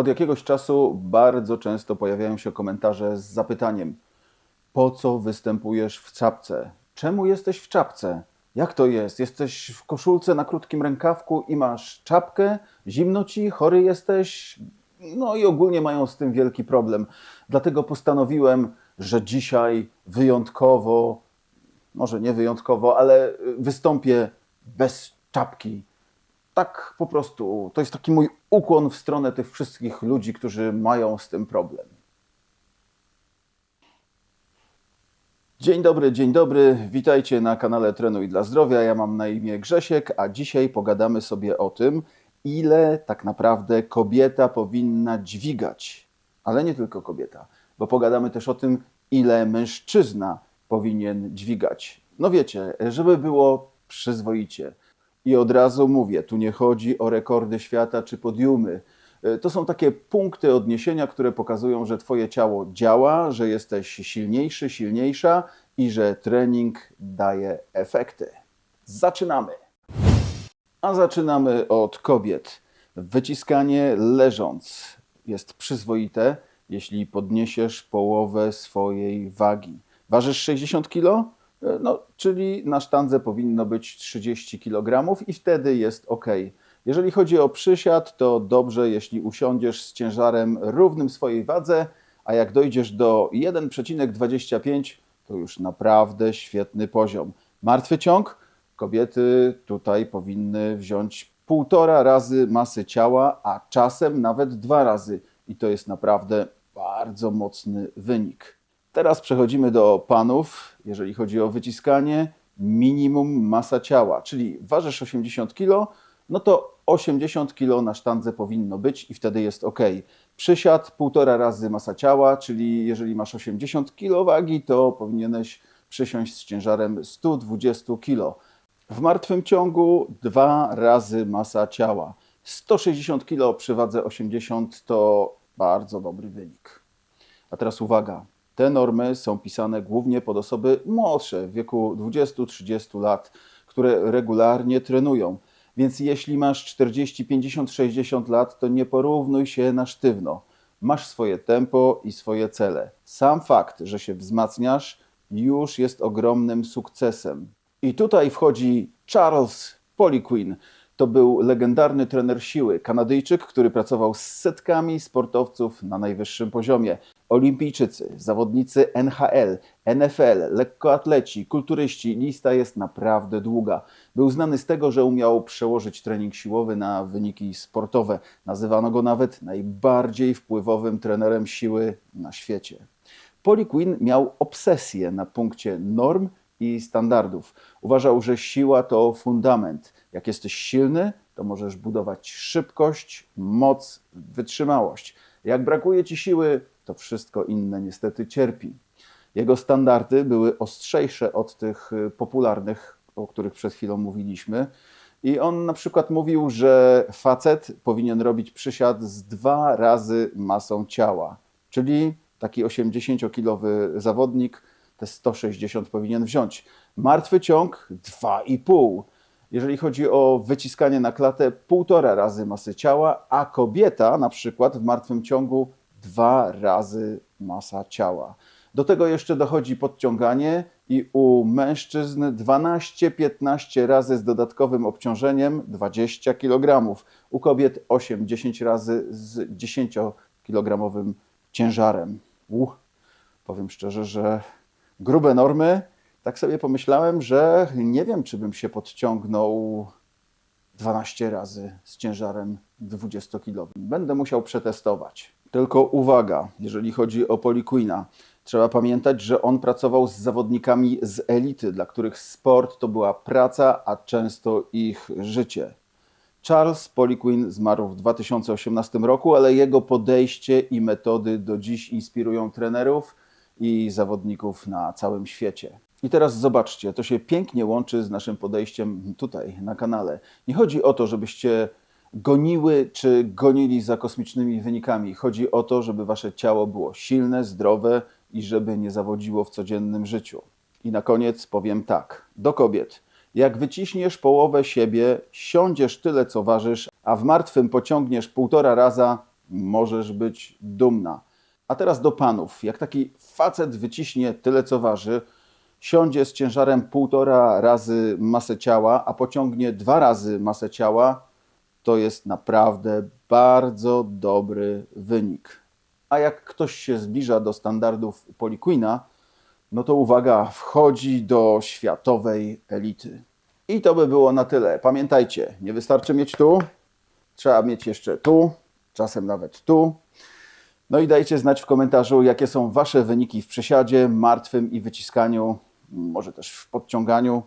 Od jakiegoś czasu bardzo często pojawiają się komentarze z zapytaniem: Po co występujesz w czapce? Czemu jesteś w czapce? Jak to jest? Jesteś w koszulce na krótkim rękawku i masz czapkę? Zimno ci? Chory jesteś? No i ogólnie mają z tym wielki problem. Dlatego postanowiłem, że dzisiaj wyjątkowo, może nie wyjątkowo, ale wystąpię bez czapki tak po prostu, to jest taki mój ukłon w stronę tych wszystkich ludzi, którzy mają z tym problem. Dzień dobry, dzień dobry. Witajcie na kanale Trenuj dla Zdrowia. Ja mam na imię Grzesiek, a dzisiaj pogadamy sobie o tym, ile tak naprawdę kobieta powinna dźwigać. Ale nie tylko kobieta, bo pogadamy też o tym, ile mężczyzna powinien dźwigać. No wiecie, żeby było przyzwoicie. I od razu mówię, tu nie chodzi o rekordy świata czy podiumy. E, To są takie punkty odniesienia, które pokazują, że Twoje ciało działa, że jesteś silniejszy, silniejsza i że trening daje efekty. Zaczynamy! A zaczynamy od kobiet. Wyciskanie leżąc jest przyzwoite, jeśli podniesiesz połowę swojej wagi. Ważysz 60 kg? No, czyli na sztandze powinno być 30 kg i wtedy jest ok. Jeżeli chodzi o przysiad, to dobrze, jeśli usiądziesz z ciężarem równym swojej wadze, a jak dojdziesz do 1,25, to już naprawdę świetny poziom. Martwy ciąg? Kobiety tutaj powinny wziąć półtora razy masy ciała, a czasem nawet dwa razy. I to jest naprawdę bardzo mocny wynik. Teraz przechodzimy do panów. Jeżeli chodzi o wyciskanie, minimum masa ciała, czyli ważysz 80 kg, no to 80 kg na sztandze powinno być i wtedy jest ok. Przysiad półtora razy masa ciała, czyli jeżeli masz 80 kg wagi, to powinieneś przysiąść z ciężarem 120 kg. W martwym ciągu dwa razy masa ciała. 160 kg przy wadze 80 to bardzo dobry wynik. A teraz uwaga. Te normy są pisane głównie pod osoby młodsze, w wieku 20-30 lat, które regularnie trenują. Więc jeśli masz 40, 50, 60 lat, to nie porównuj się na sztywno. Masz swoje tempo i swoje cele. Sam fakt, że się wzmacniasz, już jest ogromnym sukcesem. I tutaj wchodzi Charles Poliquin. To był legendarny trener siły, Kanadyjczyk, który pracował z setkami sportowców na najwyższym poziomie. Olimpijczycy, zawodnicy NHL, NFL, lekkoatleci, kulturyści, lista jest naprawdę długa. Był znany z tego, że umiał przełożyć trening siłowy na wyniki sportowe. Nazywano go nawet najbardziej wpływowym trenerem siły na świecie. Poliquin miał obsesję na punkcie norm i standardów. Uważał, że siła to fundament. Jak jesteś silny, to możesz budować szybkość, moc, wytrzymałość. Jak brakuje ci siły, to wszystko inne niestety cierpi. Jego standardy były ostrzejsze od tych y, popularnych, o których przed chwilą mówiliśmy. I on na przykład mówił, że facet powinien robić przysiad z dwa razy masą ciała. Czyli taki 80-kilowy zawodnik te 160 powinien wziąć. Martwy ciąg 2,5. Jeżeli chodzi o wyciskanie na klatę, półtora razy masy ciała, a kobieta na przykład w martwym ciągu dwa razy masa ciała. Do tego jeszcze dochodzi podciąganie i u mężczyzn 12-15 razy z dodatkowym obciążeniem 20 kg. U kobiet 8-10 razy z 10-kilogramowym ciężarem. Uh, powiem szczerze, że grube normy. Tak sobie pomyślałem, że nie wiem, czy bym się podciągnął 12 razy z ciężarem 20-kilowym. Będę musiał przetestować. Tylko uwaga, jeżeli chodzi o Poliquina. Trzeba pamiętać, że on pracował z zawodnikami z elity, dla których sport to była praca, a często ich życie. Charles Poliquin zmarł w 2018 roku, ale jego podejście i metody do dziś inspirują trenerów i zawodników na całym świecie. I teraz zobaczcie, to się pięknie łączy z naszym podejściem tutaj na kanale. Nie chodzi o to, żebyście goniły czy gonili za kosmicznymi wynikami. Chodzi o to, żeby wasze ciało było silne, zdrowe i żeby nie zawodziło w codziennym życiu. I na koniec powiem tak, do kobiet. Jak wyciśniesz połowę siebie, siądziesz tyle, co ważysz, a w martwym pociągniesz półtora raza, możesz być dumna. A teraz do panów. Jak taki facet wyciśnie tyle, co waży, siądzie z ciężarem półtora razy masę ciała, a pociągnie dwa razy masę ciała, to jest naprawdę bardzo dobry wynik. A jak ktoś się zbliża do standardów Poliquina, no to uwaga, wchodzi do światowej elity. I to by było na tyle. Pamiętajcie, nie wystarczy mieć tu, trzeba mieć jeszcze tu, czasem nawet tu. No i dajcie znać w komentarzu, jakie są Wasze wyniki w przesiadzie, martwym i wyciskaniu, może też w podciąganiu.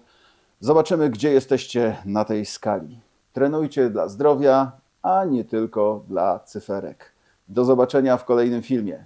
Zobaczymy, gdzie jesteście na tej skali. Trenujcie dla zdrowia, a nie tylko dla cyferek. Do zobaczenia w kolejnym filmie.